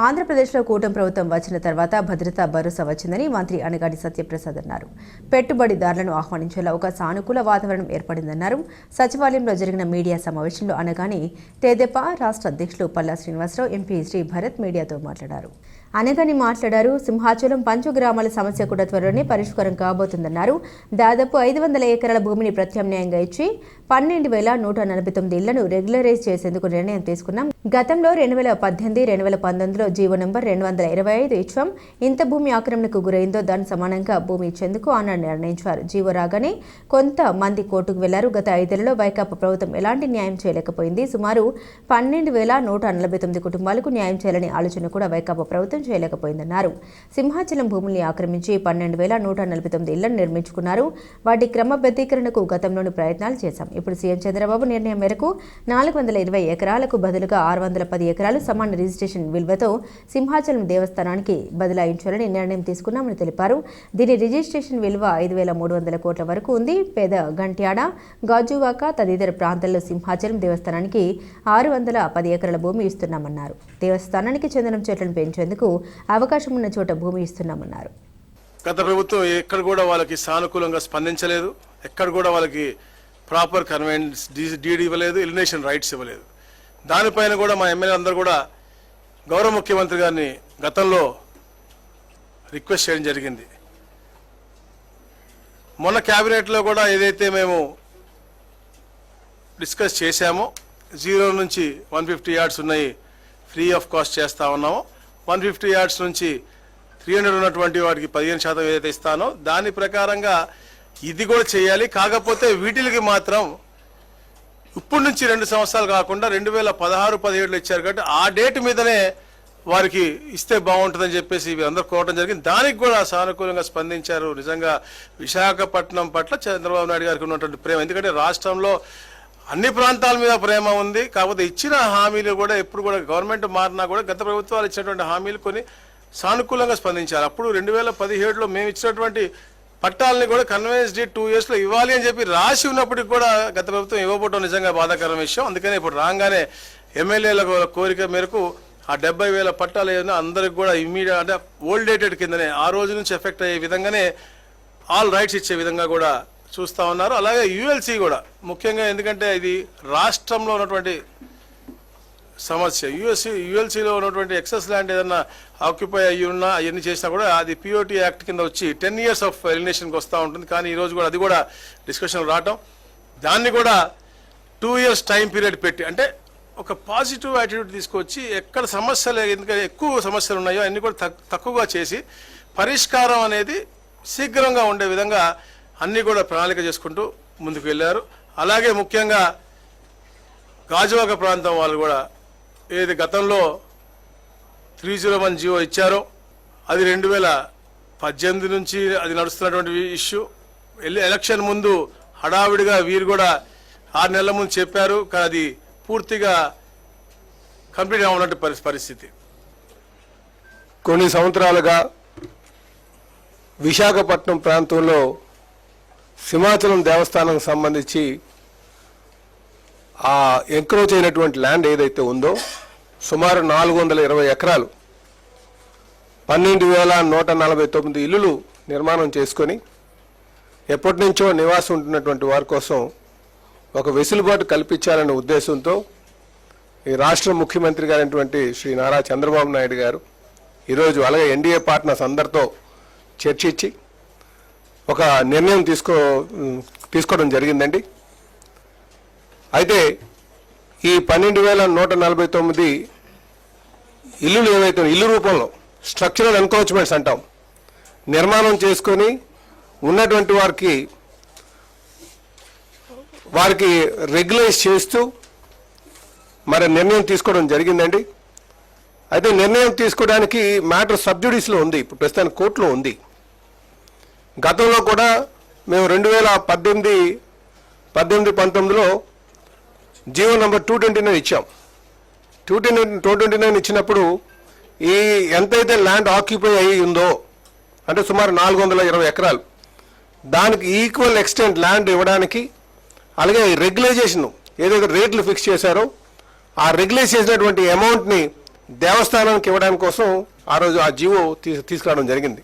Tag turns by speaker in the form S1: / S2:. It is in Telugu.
S1: ఆంధ్రప్రదేశ్లో కూటమి ప్రభుత్వం వచ్చిన తర్వాత భద్రతా భరోసా వచ్చిందని మంత్రి అనగాడి సత్యప్రసాద్ అన్నారు. పెట్టుబడిదారులను ఆహ్వానించేలా ఒక సానుకూల వాతావరణం ఏర్పడిందన్నారు. సచివాలయంలో జరిగిన మీడియా సమావేశంలో అనగాని తెదేపా రాష్ట్ర అధ్యక్షులు పల్లా శ్రీనివాసరావు ఎంపీ శ్రీ భరత్ మీడియాతో మాట్లాడారు. అనగాని మాట్లాడారు. సింహాచలం పంచు గ్రామాల సమస్య కూడా త్వరలోనే పరిష్కారం కాబోతుందన్నారు. దాదాపు ఐదు వందల ఎకరాల భూమిని ప్రత్యామ్నాయంగా ఇచ్చి పన్నెండు వేల నూట నలభై తొమ్మిది ఇళ్ళను రెగ్యులరైజ్ చేసేందుకు నిర్ణయం తీసుకున్నాం. గతంలో రెండు వేల పద్దెనిమిది రెండు వేల పంతొమ్మిదిలో జీవో నంబర్ రెండు వందల ఇరవై ఐదు ఇచ్చాం. ఇంత భూమి ఆక్రమణకు గురైందో దాని సమానంగా భూమి ఇచ్చేందుకు ఆనాడు నిర్ణయించారు. జీవో రాగానే కొంత మంది కోర్టుకు వెళ్ళారు. గత ఐదేళ్ళలో వైకాపా ప్రభుత్వం ఎలాంటి న్యాయం చేయలేకపోయింది. సుమారు పన్నెండు వేల నూట నలభై తొమ్మిది కుటుంబాలకు న్యాయం చేయాలనే ఆలోచన కూడా వైకాపా ప్రభుత్వం చేయలేకపోయిందన్నారు. సింహాచలం భూముల్ని ఆక్రమించి పన్నెండు వేల నూట నలభై తొమ్మిది ఇళ్ళను నిర్మించుకున్నారు. వాటి క్రమబద్ధీకరణకు గతంలోని ప్రయత్నాలు చేశాం. ఇప్పుడు సీఎం చంద్రబాబు నిర్ణయం మేరకు నాలుగు వందల ఇరవై ఎకరాలకు బదులుగా ఆరు వందల పది ఎకరాలు సమాన రిజిస్ట్రేషన్ విలువతో సింహాచలం దేవస్థానానికి బదలాయించాలని నిర్ణయం తీసుకున్నామని తెలిపారు. దీని రిజిస్ట్రేషన్ విలువ ఐదు వేల మూడు వందల కోట్ల వరకు ఉంది. పేద గంట్యాడ గాజువాక తదితర ప్రాంతాల్లో సింహాచలం దేవస్థానానికి ఆరు వందల పది ఎకరాల భూమి ఇస్తున్నామన్నారు. దేవస్థానానికి చందనం చెట్లను పెంచేందుకు అవకాశం ఉన్న చోట భూమి ఇస్తున్నామన్నారు.
S2: గత ప్రభుత్వం ఎక్కడ కూడా వాళ్ళకి సానుకూలంగా స్పందించలేదు. ఎక్కడ కూడా వాళ్ళకి ప్రాపర్ కన్వెన్స్ డీడీ ఇవ్వలేదు ఎలినేషన్ రైట్స్ ఇవ్వలేదు. దానిపైన కూడా మా ఎమ్మెల్యే అందరూ కూడా గౌరవ ముఖ్యమంత్రి గారిని గతంలో రిక్వెస్ట్ చేయడం జరిగింది. మొన్న క్యాబినెట్లో కూడా ఏదైతే మేము డిస్కస్ చేశామో జీరో నుంచి వన్ ఫిఫ్టీ యార్డ్స్ ఉన్నాయి ఫ్రీ ఆఫ్ కాస్ట్ చేస్తూ ఉన్నామో. వన్ ఫిఫ్టీ యార్డ్స్ నుంచి త్రీ హండ్రెడ్ ఉన్నటువంటి వాటికి పదిహేను శాతం ఏదైతే ఇస్తానో దాని ప్రకారంగా ఇది కూడా చేయాలి. కాకపోతే వీటికి మాత్రం ఇప్పటి నుంచి రెండు సంవత్సరాలు కాకుండా రెండు వేల పదహారు పదిహేడులో ఇచ్చారు కాబట్టి ఆ డేట్ మీదనే వారికి ఇస్తే బాగుంటుందని చెప్పేసి ఇవి అందరూ కోరడం జరిగింది. దానికి కూడా సానుకూలంగా స్పందించారు. నిజంగా విశాఖపట్నం పట్ల చంద్రబాబు నాయుడు గారికి ఉన్నటువంటి ప్రేమ. ఎందుకంటే రాష్ట్రంలో అన్ని ప్రాంతాల మీద ప్రేమ ఉంది. కాకపోతే ఇచ్చిన హామీలు కూడా ఎప్పుడు కూడా గవర్నమెంట్ మారినా కూడా గత ప్రభుత్వాలు ఇచ్చినటువంటి హామీలు కొన్ని సానుకూలంగా స్పందించారు. అప్పుడు రెండు వేల పదిహేడులో మేము ఇచ్చినటువంటి పట్టాలని కూడా కన్వెన్స్డ్ టూ ఇయర్స్లో ఇవ్వాలి అని చెప్పి రాసి ఉన్నప్పటికీ కూడా గత ప్రభుత్వం ఇవ్వకపోవడం నిజంగా బాధాకరమైన విషయం. అందుకనే ఇప్పుడు రాగానే ఎమ్మెల్యేల కోరిక మేరకు ఆ డెబ్బై వేల పట్టాలు ఏదైనా అందరికి కూడా ఇమ్మీడియట్ అంటే ఓల్డ్ డేటెడ్ కిందనే ఆ రోజు నుంచి ఎఫెక్ట్ అయ్యే విధంగానే ఆల్ రైట్స్ ఇచ్చే విధంగా కూడా చూస్తా ఉన్నారు. అలాగే యుఎల్సి కూడా ముఖ్యంగా ఎందుకంటే ఇది రాష్ట్రంలో ఉన్నటువంటి సమస్య. యుఎస్సి యుఎల్సీలో ఉన్నటువంటి ఎక్సెస్ ల్యాండ్ ఏదన్నా ఆక్యుపై అయ్యి ఉన్నా అవన్నీ చేసినా కూడా అది పిఓటీ యాక్ట్ కింద వచ్చి టెన్ ఇయర్స్ ఆఫ్ ఎలినేషన్కి వస్తూ ఉంటుంది. కానీ ఈరోజు కూడా అది కూడా డిస్కషన్ రావటం. దాన్ని కూడా టూ ఇయర్స్ టైం పీరియడ్ పెట్టి అంటే ఒక పాజిటివ్ యాటిట్యూడ్ తీసుకొచ్చి ఎక్కడ సమస్యలు ఎందుకంటే ఎక్కువ సమస్యలు ఉన్నాయో అన్ని కూడా తక్కువగా చేసి పరిష్కారం అనేది శీఘ్రంగా ఉండే విధంగా అన్నీ కూడా ప్రణాళిక చేసుకుంటూ ముందుకు వెళ్ళారు. అలాగే ముఖ్యంగా గాజువాక ప్రాంతం వాళ్ళు కూడా ఏది గతంలో త్రీ జీరో వన్ జీవో ఇచ్చారో అది రెండు వేల పద్దెనిమిది నుంచి అది నడుస్తున్నటువంటి ఇష్యూ. ఎలక్షన్ ముందు హడావిడిగా వీరు కూడా ఆరు నెలల ముందు చెప్పారు కానీ అది పూర్తిగా కంప్లీట్ అవ్వనట్టు పరిస్థితి.
S3: కొన్ని సంవత్సరాలుగా విశాఖపట్నం ప్రాంతంలో సింహాచలం దేవస్థానం సంబంధించి ఆ ఎంక్రోచ్ అయినటువంటి ల్యాండ్ ఏదైతే ఉందో సుమారు నాలుగు వందల ఇరవై ఎకరాలు పన్నెండు వేల నూట నలభై తొమ్మిది ఇల్లులు నిర్మాణం చేసుకొని ఎప్పటి నుంచో నివాసం ఉంటున్నటువంటి వారి కోసం ఒక వెసులుబాటు కల్పించాలనే ఉద్దేశంతో ఈ రాష్ట్ర ముఖ్యమంత్రి గారైనటువంటి శ్రీ నారా చంద్రబాబు నాయుడు గారు ఈరోజు అలాగే ఎన్డీఏ పార్ట్నర్స్ అందరితో చర్చించి ఒక నిర్ణయం తీసుకో తీసుకోవడం జరిగిందండి. అయితే ఈ పన్నెండు వేల నూట నలభై తొమ్మిది ఇల్లులు ఏవైతే ఇల్లు రూపంలో స్ట్రక్చరల్ ఎన్క్రోచ్మెంట్స్ అంటాం నిర్మాణం చేసుకొని ఉన్నటువంటి వారికి వారికి రెగ్యులైజ్ చేస్తూ మరి నిర్ణయం తీసుకోవడం జరిగిందండి. అయితే నిర్ణయం తీసుకోవడానికి మ్యాటర్ సబ్జుడీస్లో ఉంది ఇప్పుడు ప్రస్తుతానికి కోర్టులో ఉంది. గతంలో కూడా మేము రెండు వేల పద్దెనిమిది పద్దెనిమిది పంతొమ్మిదిలో GO number two twenty nine ఇచ్చాం. Two twenty two twenty nine ఇచ్చినప్పుడు ఈ ఎంతైతే ల్యాండ్ ఆక్యుపై అయి ఉందో అంటే సుమారు నాలుగు వందల ఇరవై ఎకరాలు దానికి ఈక్వల్ ఎక్స్టెంట్ ల్యాండ్ ఇవ్వడానికి అలాగే రెగ్యులైజేషన్ ఏదైతే రేట్లు ఫిక్స్ చేశారో ఆ రెగ్యులైజ్ చేసినటువంటి అమౌంట్ని దేవస్థానానికి ఇవ్వడానికి కోసం ఆ రోజు ఆ జీవో తీసుకురావడం జరిగింది.